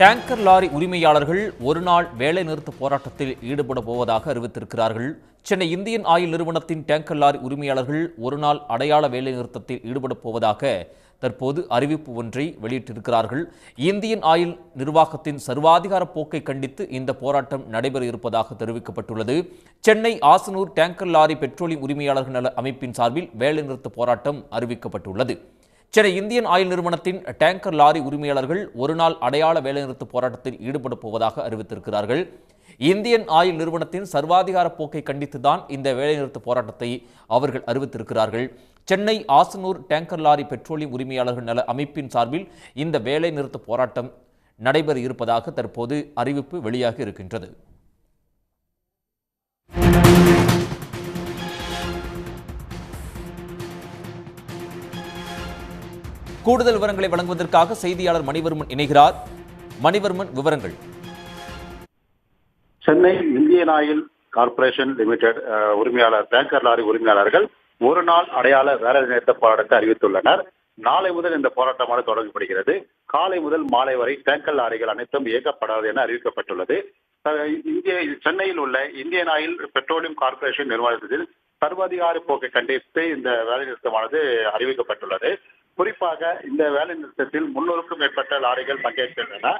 Tanker lorry உரிமையாளர்கள் ஒருநாள் வேலைநிறுத்த போராட்டத்தில் ஈடுபட போவதாக அறிவித்திருக்கிறார்கள். சென்னை இந்தியன் ஆயில் நிறுவனத்தின் டேங்கர் லாரி உரிமையாளர்கள் ஒருநாள் அடையாள வேலைநிறுத்தத்தில் ஈடுபட போவதாக தற்போது அறிவிப்பு ஒன்றை வெளியிட்டிருக்கிறார்கள். இந்தியன் ஆயில் நிர்வாகத்தின் சர்வாதிகார போக்கை கண்டித்து இந்த போராட்டம் நடைபெற இருப்பதாக தெரிவிக்கப்பட்டுள்ளது. Chennai Asanur tanker lorry petroleum உரிமையாளர்கள் நல அமைப்பின் சார்பில் வேலைநிறுத்த போராட்டம் அறிவிக்கப்பட்டுள்ளது. சென்னை இந்தியன் ஆயில் நிறுவனத்தின் டேங்கர் லாரி உரிமையாளர்கள் ஒருநாள் அடையாள வேலைநிறுத்த போராட்டத்தில் ஈடுபட போவதாக அறிவித்திருக்கிறார்கள். இந்தியன் ஆயில் நிறுவனத்தின் சர்வாதிகார போக்கை கண்டித்துதான் இந்த வேலைநிறுத்த போராட்டத்தை அவர்கள் அறிவித்திருக்கிறார்கள். Chennai Asanur tanker lorry petroleum உரிமையாளர்கள் நல அமைப்பின் சார்பில் இந்த வேலைநிறுத்த போராட்டம் நடைபெற இருப்பதாக தற்போது அறிவிப்பு வெளியாகி இருக்கின்றது. கூடுதல் விவரங்களை வழங்குவதற்காக செய்தியாளர் மணிவர்மன் இணைகிறார். மணிவர்மன் விவரங்கள். Chennai Indian oil corporation limited உரிமையாளர் டேங்கர் லாரி உரிமையாளர்கள் ஒரு நாள் அடையாள வேலை நிறுத்த போராட்டத்தை அறிவித்துள்ளனர். நாளை முதல் இந்த போராட்டமானது தொடங்கப்படுகிறது. காலை முதல் மாலை வரை டேங்கர் லாரிகள் அனைத்தும் இயக்கப்படாது என அறிவிக்கப்பட்டுள்ளது. இந்திய சென்னையில் உள்ள இந்தியன் ஆயில் பெட்ரோலியம் கார்ப்பரேஷன் நிர்வாகத்தில் சர்வாதிகார போக்கை கண்டித்து இந்த வேலை நிறுத்தமானது அறிவிக்கப்பட்டுள்ளது. குறிப்பாக இந்த வேலை நிறுத்தத்தில் முன்னூறுக்கும் மேற்பட்ட லாரிகள் பங்கேற்கின்றன.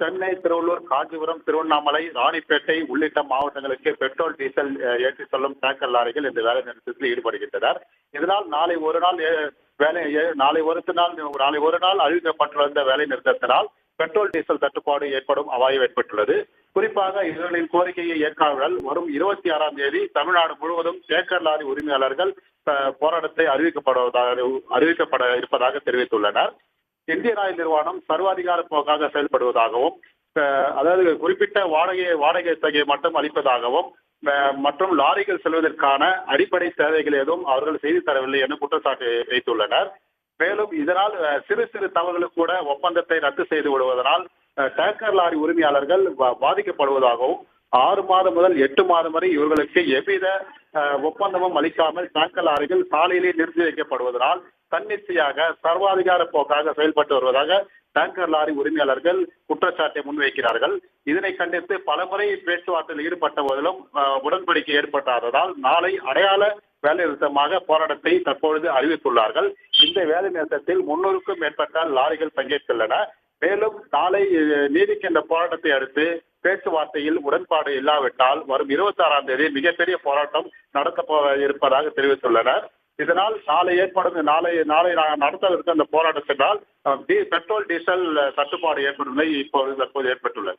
சென்னை திருவள்ளூர் காஞ்சிபுரம் திருவண்ணாமலை ராணிப்பேட்டை உள்ளிட்ட மாவட்டங்களுக்கு பெட்ரோல் டீசல் ஏற்றி செல்லும் டேங்கர் லாரிகள் இந்த வேலை நிறுத்தத்தில் ஈடுபடுகின்றனர். இதனால் நாளை ஒரு நாள் வேலை நாளை ஒரு நாள் நாளை ஒரு நாள் அறிவிக்கப்பட்டுள்ள இந்த வேலை நிறுத்தத்தினால் பெட்ரோல் டீசல் தட்டுப்பாடு ஏற்படும் அபாயம் ஏற்பட்டுள்ளது. குறிப்பாக இவர்களின் கோரிக்கையை ஏற்காமல் வரும் இருபத்தி ஆறாம் தேதி தமிழ்நாடு முழுவதும் டேங்கர் லாரி உரிமையாளர்கள் போராட்டத்தை அறிவிக்கப்படுவதாக அறிவிக்கப்பட இருப்பதாக தெரிவித்துள்ளனர். இந்திய ஆயில் நிறுவனம் சர்வாதிகார போக்காக செயல்படுவதாகவும் அதாவது குறிப்பிட்ட வாடகை வாடகை தொகையை மட்டும் அளிப்பதாகவும் மற்றும் லாரிகள் செல்வதற்கான அடிப்படை சேவைகள் எதுவும் அவர்கள் செய்து தரவில்லை என குற்றச்சாட்டு வைத்துள்ளனர். மேலும் இதனால் சிறு சிறு தவறுகளுக்கு கூட ஒப்பந்தத்தை ரத்து செய்து விடுவதனால் டேங்கர் லாரி உரிமையாளர்கள் பாதிக்கப்படுவதாகவும் ஆறு மாதம் முதல் எட்டு மாதம் வரை இவர்களுக்கு எவ்வித ஒப்பந்தமும் அளிக்காமல் டேங்கர் லாரிகள் சாலையிலே நிறுத்தி வைக்கப்படுவதனால் தன்னிச்சையாக சர்வாதிகார போக்காக செயல்பட்டு வருவதாக டேங்கர் லாரி உரிமையாளர்கள் குற்றச்சாட்டை முன்வைக்கிறார்கள். இதனை கண்டித்து பலமுறை பேச்சுவார்த்தையில் ஈடுபட்ட போதிலும் உடன்படிக்கை ஏற்பட்டாததால் நாளை அடையாள வேலைநிறுத்தமாக போராட்டத்தை தற்பொழுது அறிவித்துள்ளார்கள். இந்த வேலை நிறுத்தத்தில் முன்னூறுக்கும் மேற்பட்ட லாரிகள் பங்கேற்றுள்ளன மேலும் நாளை அஹ், நீதிக்கின்ற போராட்டத்தை அடுத்து பேச்சுவார்த்தையில் உடன்பாடு இல்லாவிட்டால் வரும் இருபத்தி ஆறாம் தேதி மிகப்பெரிய போராட்டம் நடத்த இருப்பதாக தெரிவித்துள்ளனர். இதனால் நாளை ஏற்படும் நாளை நாளை நா- நடத்தவிருக்க அந்த போராட்டத்தினால் பெட்ரோல் டீசல் தட்டுப்பாடு ஏற்படும் நிலை இப்போது தற்போது ஏற்பட்டுள்ளது.